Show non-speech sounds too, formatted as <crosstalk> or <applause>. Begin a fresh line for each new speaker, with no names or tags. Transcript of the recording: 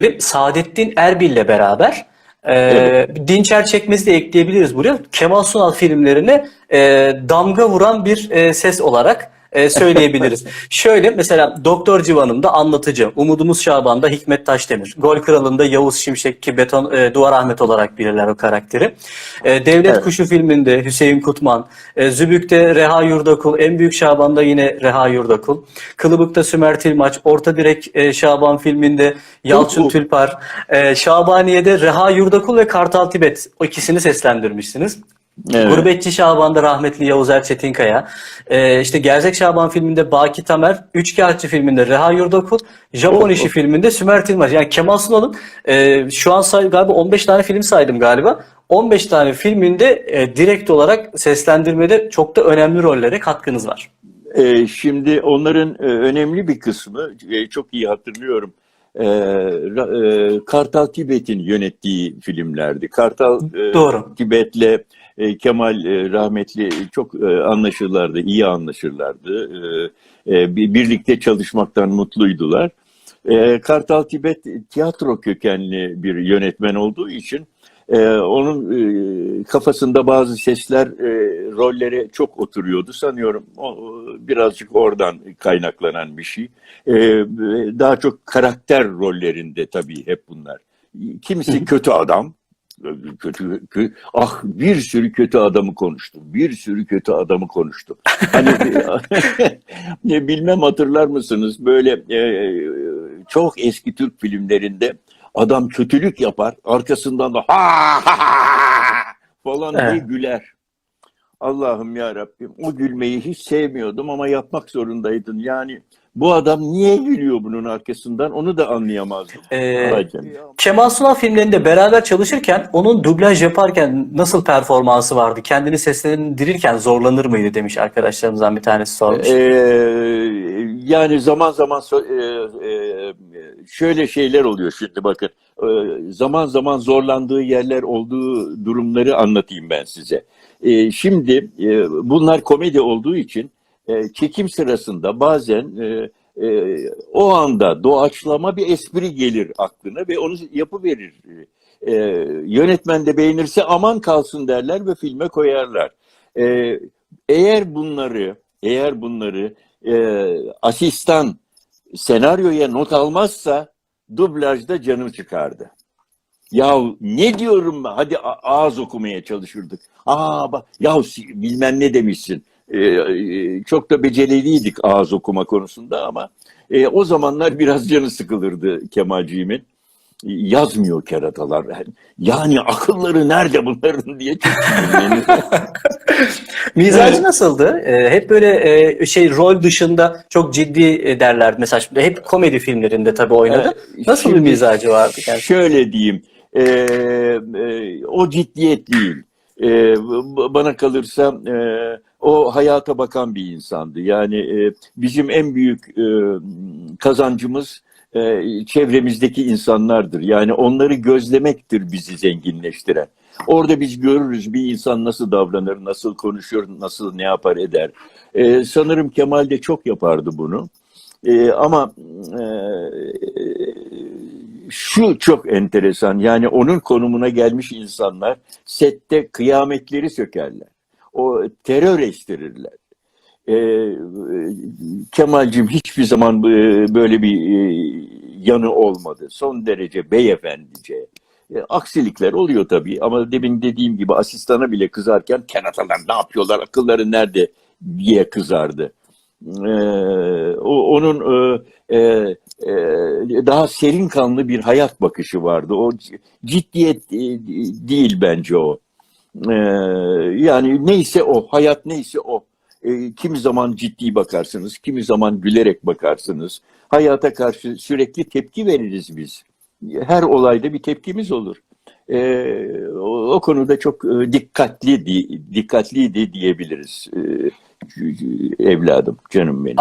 Ve Saadettin Erbil'le beraber e,
Evet.
Dinçer Çekmez'i de ekleyebiliriz buraya. Kemal Sunal filmlerine e, damga vuran bir e, ses olarak e, söyleyebiliriz. <laughs> Şöyle mesela Doktor Civan'ımda anlatıcı, Umudumuz Şaban'da Hikmet Taşdemir, Gol Kralı'nda Yavuz Şimşek ki Beton, e, Duvar Ahmet olarak bilirler o karakteri. E, Devlet
Evet.
Kuşu filminde Hüseyin Kutman, e, Zübük'te Reha Yurdakul, En Büyük Şaban'da yine Reha Yurdakul, Kılıbık'ta Sümer Tilmaç, Orta Direk e, Şaban filminde Yalçın
Uhu.
Tülpar, e, Şabaniye'de Reha Yurdakul ve Kartal Tibet o ikisini seslendirmişsiniz.
Evet.
Gurbetçi Şaban'da rahmetli Yavuz Erçetinkaya, e, işte Gerzek Şaban filminde Baki Tamer, Üçkağıtçı filminde Reha Yurdakul, Japon
Oh,
İşi
oh.
filminde Sümer Tilmaç. Yani Kemal Sunal'ın e, şu an say, galiba 15 tane film saydım galiba. 15 tane filminde e, direkt olarak seslendirmede çok da önemli rollere katkınız var.
Ee, şimdi onların e, önemli bir kısmı, e, çok iyi hatırlıyorum, e, e, Kartal Tibet'in yönettiği filmlerdi. Kartal e,
Doğru.
Tibet'le e, Kemal e, rahmetli çok e, anlaşırlardı, iyi anlaşırlardı. E, e, bir- birlikte çalışmaktan mutluydular. E, Kartal Tibet tiyatro kökenli bir yönetmen olduğu için e, onun e, kafasında bazı sesler e, rollere çok oturuyordu sanıyorum. O, o birazcık oradan kaynaklanan bir şey. E, daha çok karakter rollerinde tabii hep bunlar. Kimisi kötü adam, kötü, kö- ah bir sürü kötü adamı konuştum. Bir sürü kötü adamı konuştum. Hani ne <laughs> bilmem hatırlar mısınız böyle e, çok eski Türk filmlerinde adam kötülük yapar arkasından da ha ha ha falan diye
Evet.
güler. Allah'ım ya Rabbim o gülmeyi hiç sevmiyordum ama yapmak zorundaydın. Yani bu adam niye gülüyor bunun arkasından onu da anlayamazdım.
E,
canına.
Kemal Sunal filmlerinde beraber çalışırken onun dublaj yaparken nasıl performansı vardı? Kendini seslendirirken zorlanır mıydı demiş arkadaşlarımızdan bir tanesi sormuş.
Ee, yani zaman zaman e, e, şöyle şeyler oluyor şimdi bakın. Ee, zaman zaman zorlandığı yerler olduğu durumları anlatayım ben size. Şimdi e, bunlar komedi olduğu için e, çekim sırasında bazen e, e, o anda doğaçlama bir espri gelir aklına ve onu yapıverir. E, yönetmen de beğenirse aman kalsın derler ve filme koyarlar. E, eğer bunları eğer bunları e, asistan senaryoya not almazsa dublajda canım çıkardı. Ya ne diyorum ben? Hadi ağız okumaya çalışırdık. Aa bak ya bilmem ne demişsin. E, e, çok da becereliydik ağız okuma konusunda ama e, o zamanlar biraz canı sıkılırdı Kemalciğimin. Yazmıyor keratalar. Yani akılları nerede bunların diye çok. <laughs>
Mizacı nasıldı? Ee, hep böyle e, şey rol dışında çok ciddi e, derler. Mesela şimdi hep komedi filmlerinde tabii oynadı. Nasıl bir mizacı vardı? Yani?
Şöyle diyeyim, e, e, o ciddiyet değil. E, b- bana kalırsa e, o hayata bakan bir insandı. Yani e, bizim en büyük e, kazancımız çevremizdeki insanlardır. Yani onları gözlemektir bizi zenginleştiren. Orada biz görürüz bir insan nasıl davranır, nasıl konuşur, nasıl ne yapar eder. E, sanırım Kemal de çok yapardı bunu. E, ama e, şu çok enteresan yani onun konumuna gelmiş insanlar sette kıyametleri sökerler. O terör estirirler. Ee, Kemal'cim hiçbir zaman e, böyle bir e, yanı olmadı. Son derece beyefendice. E, aksilikler oluyor tabii ama demin dediğim gibi asistana bile kızarken keratalar ne yapıyorlar akılları nerede diye kızardı. Onun daha serin kanlı bir hayat bakışı vardı. O ciddiyet değil bence o. Yani neyse o, hayat neyse o. Ee, kimi zaman ciddi bakarsınız, kimi zaman gülerek bakarsınız. Hayata karşı sürekli tepki veririz biz. Her olayda bir tepkimiz olur. Ee, o, o konuda çok e, dikkatli di- dikkatliydi diyebiliriz. Ee, evladım, canım benim.